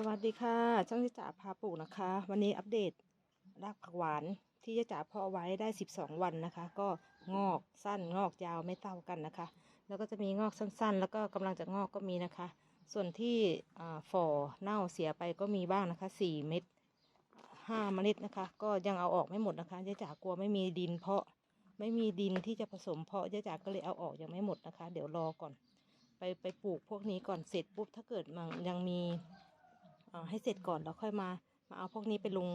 สวัสดีค่ะ ช่างที่จ๋าพาปลูกนะคะ วันนี้อัปเดตรากผักหวานที่จะจ๋าเพาะไว้ได้ 12 วันนะคะ ก็งอกสั้นงอกยาวไม่เท่ากันนะคะ แล้วก็จะมีงอกสั้นๆ แล้วก็กำลังจะงอกก็มีนะคะ ส่วนที่อ่าฝ่อเน่าเสียไปก็มีบ้างนะคะ 4 เม็ด5เมล็ดนะคะ ก็ยังเอาออกไม่หมดนะคะยายจ๋ากลัวไม่มีดินเพาะไม่มีดินที่จะผสมเพาะยายจ๋าก็เลยเอาออกยังไม่หมดนะคะ เดี๋ยวรอก่อน ไปไปปลูกพวกนี้ก่อนเสร็จปุ๊บถ้าเกิดมันยังมี ให้เสร็จก่อนแล้วค่อยมามาเอาพวกนี้ไปลง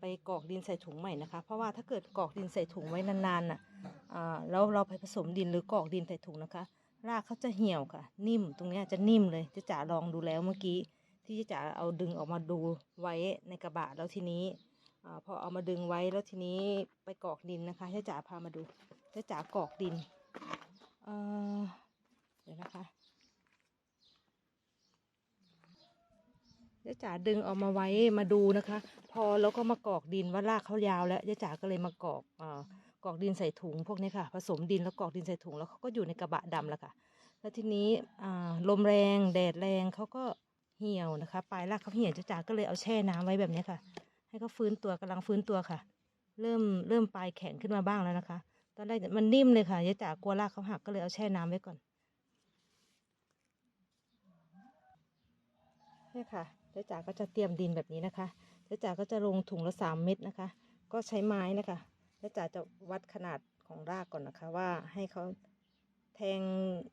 ไปกอกดินใส่ถุงใหม่นะคะ เพราะว่าถ้าเกิดกอกดินใส่ถุงไว้นานๆน่ะแล้วเราไปผสมดินหรือกอกดินใส่ถุงนะคะ รากเขาจะเหี่ยวค่ะ นิ่มตรงนี้จะนิ่มเลยจะจ๋าลองดูแล้วเมื่อกี้ ที่จะจ๋าเอาดึงออกมาดูไว้ในกระบะแล้วทีนี้อพอเอามาดึงไว้แล้วทีนี้ไปกอกดินนะคะจะจ๋าพามาดูจะจ๋ากอกดินเอ่อเดี๋ยวนะคะ ยาย จ๋าดึงออกมาไว้มาดูนะคะ พอแล้วก็มากรอกดินว่ารากเขายาวแล้วยายจ๋าก็เลยมากรอกอ่ากรอกดินใส่ถุงพวกนี้ค่ะ ผสมดินแล้วกรอกดินใส่ถุงแล้วเขาก็อยู่ในกระบะดำแล้วค่ะ แล้วทีนี้อ่าลมแรงแดดแรงเขาก็เหี่ยวนะคะปลายรากเขาเหี่ยวยาจ๋าก็เลยเอาแช่น้ำไว้แบบนี้ค่ะ ให้เขาฟื้นตัวกำลังฟื้นตัวค่ะ เริ่มเริ่มปลายแข็งขึ้นมาบ้างแล้วนะคะ ตอนแรกมันนิ่มเลยค่ะยายจ๋ากลัวรากเขาหักก็เลยเอาแช่น้ำไว้ก่อน นี่ค่ะเจ๊จ๋าก็จะเตรียมดินแบบนี้นะคะเจ๊จ๋าก็จะลงถุงละสามเม็ดนะคะ ก็ใช้ไม้นะคะเจ๊จ๋าจะวัดขนาดของรากก่อนนะคะ ว่าให้เขาแทง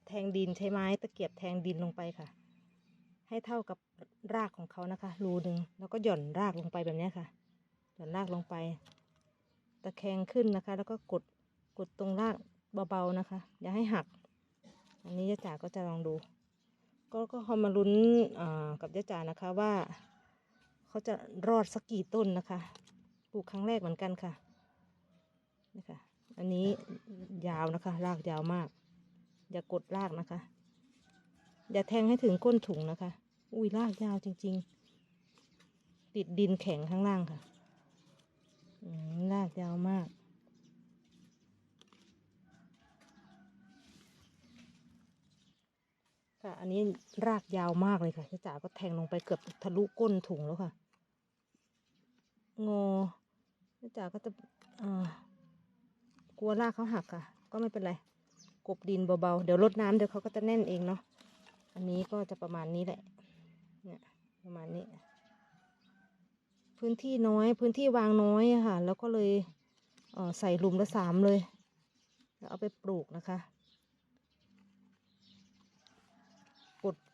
แทงดินใช้ไม้ตะเกียบแทงดินลงไปค่ะ ให้เท่ากับรากของเขานะคะ รูหนึ่งแล้วก็หย่อนรากลงไปแบบนี้ค่ะ หย่อนรากลงไป ตะแคงขึ้นนะคะ แล้วก็กดกดตรงรากเบาๆนะคะ อย่าให้หัก อันนี้เจ๊จ๋าก็จะลองดู ก็ก็เขามาลุ้นกับยาจานะคะว่า เขาจะรอดสักกี่ต้นนะคะปลูกครั้งแรกเหมือนกันค่ะนี่ค่ะ อันนี้ยาวนะคะ รากยาวมาก อย่ากดรากนะคะ อย่าแทงให้ถึงก้นถุงนะคะ อุ้ยรากยาวจริง ๆ ติดดินแข็งข้างล่างค่ะอืมรากยาวมาก ค่ะ อันนี้รากยาวมากเลยค่ะจ้าจ๋าก็แทงลงไปเกือบทะลุก้นถุงแล้วค่ะ งอจ้าจ๋าก็จะกลัวรากเขาหักค่ะ ก็ไม่เป็นไร กบดินเบาๆ เดี๋ยวรดน้ำเดี๋ยวเขาก็จะแน่นเองเนาะ อันนี้ก็จะประมาณนี้แหละ เนี่ยประมาณนี้ พื้นที่น้อย พื้นที่วางน้อยค่ะ แล้วก็เลยเใส่หลุมละสามเลยแล้วเอาไปปลูกนะคะ করতে